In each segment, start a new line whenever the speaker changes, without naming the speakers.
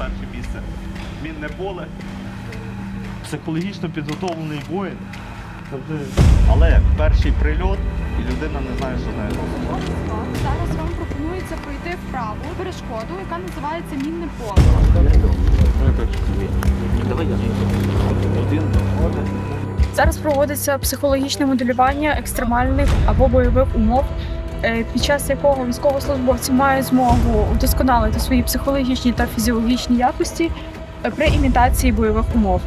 перше місце. Мінне поле. Психологічно підготовлений воїн.
Але перший прильот і людина не знає, що нею.
Зараз вам пропонується пройти вправу перешкоду, яка називається мінне поле. Зараз проводиться психологічне моделювання екстремальних або бойових умов під час якого військовослужбовці мають змогу удосконалити свої психологічні та фізіологічні якості е, при імітації бойових умов.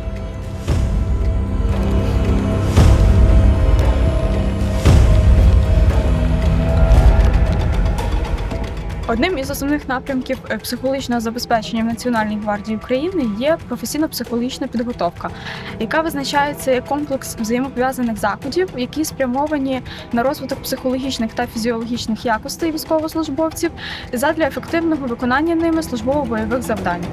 Одним із основних напрямків е, психологічного забезпечення в Національній гвардії України є професійно-психологічна підготовка, яка визначається як комплекс взаємопов'язаних заходів, які спрямовані на розвиток психологічних та фізіологічних якостей військовослужбовців задля ефективного виконання ними службово-бойових завдань.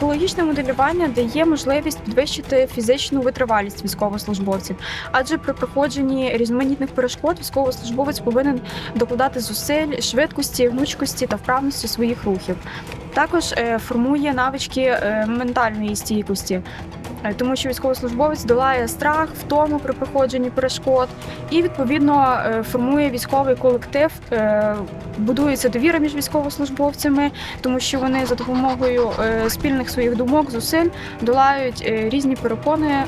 Психологічне моделювання дає можливість підвищити фізичну витривалість військовослужбовців, адже при проходженні різноманітних перешкод військовослужбовець повинен докладати зусиль, швидкості, гнучкості та вправності своїх рухів. Також е, формує навички е, ментальної стійкості. Е, Тому що військовослужбовець долає страх, втому при проходженні перешкод, і відповідно е, формує військовий колектив, е, будується довіра між військовослужбовцями, тому що вони за допомогою спільних своїх думок, зусиль долають різні перепони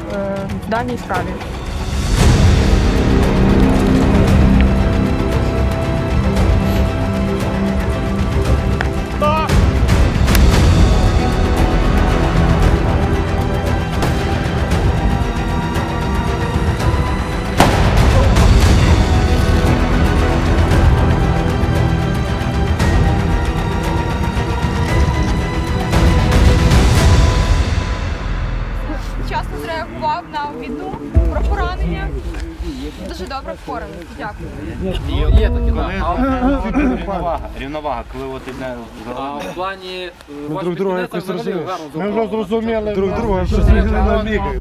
в даній справі. Зреагував на війну про поранення. Дуже добре впоралися. Дякую.
Є
Коли рівновага, рівновага, коли от іде
А в плані е, ваш
друг друга якось
взагалі
розуміємо.
гарно
Ми вже зрозуміли
друг друга,
що
змінили
на віки.